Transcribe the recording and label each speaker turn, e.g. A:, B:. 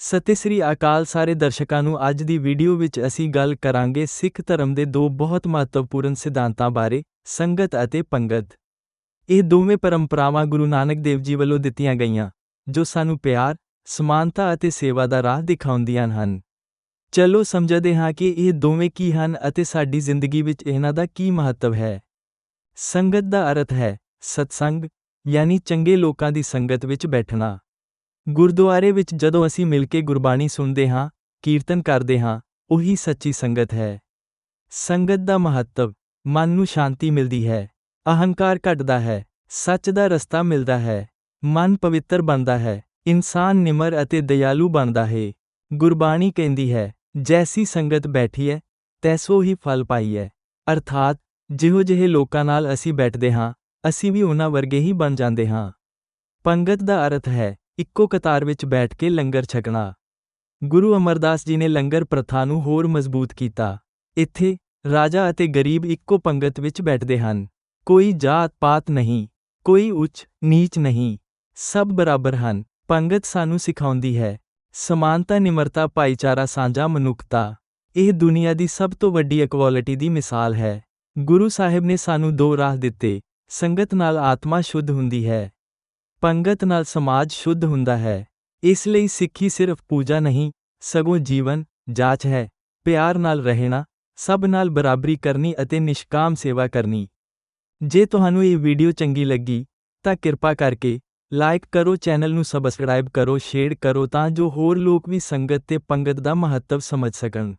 A: ਸਤਿ ਸ੍ਰੀ ਅਕਾਲ ਸਾਰੇ ਦਰਸ਼ਕਾਂ ਨੂੰ। ਅੱਜ ਦੀ ਵੀਡੀਓ ਵਿੱਚ ਅਸੀਂ ਗੱਲ ਕਰਾਂਗੇ ਸਿੱਖ ਧਰਮ ਦੇ ਦੋ ਬਹੁਤ ਮਹੱਤਵਪੂਰਨ ਸਿਧਾਂਤਾਂ ਬਾਰੇ, ਸੰਗਤ ਅਤੇ ਪੰਗਤ। ਇਹ ਦੋਵੇਂ ਪਰੰਪਰਾਵਾਂ ਗੁਰੂ ਨਾਨਕ ਦੇਵ ਜੀ ਵੱਲੋਂ ਦਿੱਤੀਆਂ ਗਈਆਂ, ਜੋ ਸਾਨੂੰ ਪਿਆਰ, ਸਮਾਨਤਾ ਅਤੇ ਸੇਵਾ ਦਾ ਰਾਹ ਦਿਖਾਉਂਦੀਆਂ ਹਨ। ਚਲੋ ਸਮਝਦੇ ਹਾਂ ਕਿ ਇਹ ਦੋਵੇਂ ਕੀ ਹਨ ਅਤੇ ਸਾਡੀ ਜ਼ਿੰਦਗੀ ਵਿੱਚ ਇਹਨਾਂ ਦਾ ਕੀ ਮਹੱਤਵ ਹੈ। ਸੰਗਤ ਦਾ ਅਰਥ ਹੈ, ਸਤਸੰਗ, ਯਾਨੀ ਚੰਗੇ ਲੋਕਾਂ ਦੀ ਸੰਗਤ ਵਿੱਚ ਬੈਠਣਾ। ਗੁਰਦੁਆਰੇ ਵਿੱਚ ਜਦੋਂ ਅਸੀਂ ਮਿਲ ਕੇ ਗੁਰਬਾਣੀ ਸੁਣਦੇ ਹਾਂ, ਕੀਰਤਨ ਕਰਦੇ ਹਾਂ, ਉਹੀ ਸੱਚੀ ਸੰਗਤ ਹੈ। ਸੰਗਤ ਦਾ ਮਹੱਤਵ, ਮਨ ਨੂੰ ਸ਼ਾਂਤੀ ਮਿਲਦੀ ਹੈ, ਅਹੰਕਾਰ ਘਟਦਾ ਹੈ, ਸੱਚ ਦਾ ਰਸਤਾ ਮਿਲਦਾ ਹੈ, ਮਨ ਪਵਿੱਤਰ ਬਣਦਾ ਹੈ, ਇਨਸਾਨ ਨਿਮਰ ਅਤੇ ਦਇਆਲੂ ਬਣਦਾ ਹੈ। ਗੁਰਬਾਣੀ ਕਹਿੰਦੀ ਹੈ, ਜੈਸੀ ਸੰਗਤ ਬੈਠੀ ਹੈ, ਤੈਸੋ ਹੀ ਫਲ ਪਾਈ ਹੈ। ਅਰਥਾਤ, ਜਿਹੋ ਜਿਹੇ ਲੋਕਾਂ ਨਾਲ ਅਸੀਂ ਬੈਠਦੇ ਹਾਂ, ਅਸੀਂ ਵੀ ਉਹਨਾਂ ਵਰਗੇ ਹੀ ਬਣ ਜਾਂਦੇ ਹਾਂ। ਪੰਗਤ ਦਾ ਅਰਥ ਹੈ ਇੱਕੋ ਕਤਾਰ ਵਿੱਚ ਬੈਠ ਕੇ ਲੰਗਰ ਛਕਣਾ। ਗੁਰੂ ਅਮਰਦਾਸ ਜੀ ਨੇ ਲੰਗਰ ਪ੍ਰਥਾ ਨੂੰ ਹੋਰ ਮਜ਼ਬੂਤ ਕੀਤਾ। ਇੱਥੇ ਰਾਜਾ ਅਤੇ ਗਰੀਬ ਇੱਕੋ ਪੰਗਤ ਵਿੱਚ ਬੈਠਦੇ ਹਨ। ਕੋਈ ਜਾਤ ਪਾਤ ਨਹੀਂ, ਕੋਈ ਉੱਚ, ਨੀਚ ਨਹੀਂ। ਸਭ ਬਰਾਬਰ ਹਨ। ਪੰਗਤ ਸਾਨੂੰ ਸਿਖਾਉਂਦੀ ਹੈ। ਸਮਾਨਤਾ, ਨਿਮਰਤਾ, ਭਾਈਚਾਰਾ, ਸਾਂਝਾ ਮਨੁੱਖਤਾ। ਇਹ ਦੁਨੀਆ ਦੀ ਸਭ ਤੋਂ ਵੱਡੀ ਇਕੁਐਲਿਟੀ ਦੀ ਮਿਸਾਲ ਹੈ। ਗੁਰੂ ਸਾਹਿਬ ਨੇ ਸਾਨੂੰ ਦੋ ਰਾਹ ਦਿੱਤੇ। ਸੰਗਤ ਨਾਲ ਆਤਮਾ ਸ਼ੁੱਧ ਹੁੰਦੀ ਹੈ। ਪੰਗਤ ਨਾਲ ਸਮਾਜ ਸ਼ੁੱਧ ਹੁੰਦਾ ਹੈ। ਇਸ ਲਈ ਸਿੱਖੀ ਸਿਰਫ ਪੂਜਾ ਨਹੀਂ, ਸਗੋਂ ਜੀਵਨ, ਜਾਚ ਹੈ। ਪਿਆਰ ਨਾਲ ਰਹਿਣਾ, ਸਭ ਨਾਲ ਬਰਾਬਰੀ ਕਰਨੀ ਅਤੇ ਨਿਸ਼ਕਾਮ ਸੇਵਾ ਕਰਨੀ। ਜੇ ਤੁਹਾਨੂੰ ਇਹ ਵੀਡੀਓ ਚੰਗੀ ਲੱਗੀ, ਤਾਂ ਕਿਰਪਾ ਕਰਕੇ ਲਾਈਕ ਕਰੋ, ਚੈਨਲ ਨੂੰ ਸਬਸਕ੍ਰਾਈਬ ਕਰੋ, ਸ਼ੇਅਰ ਕਰੋ ਤਾਂ ਜੋ ਹੋਰ ਲੋਕ ਵੀ ਸੰਗਤ ਤੇ ਪੰਗਤ ਦਾ ਮਹੱਤਵ ਸਮਝ ਸਕਣ।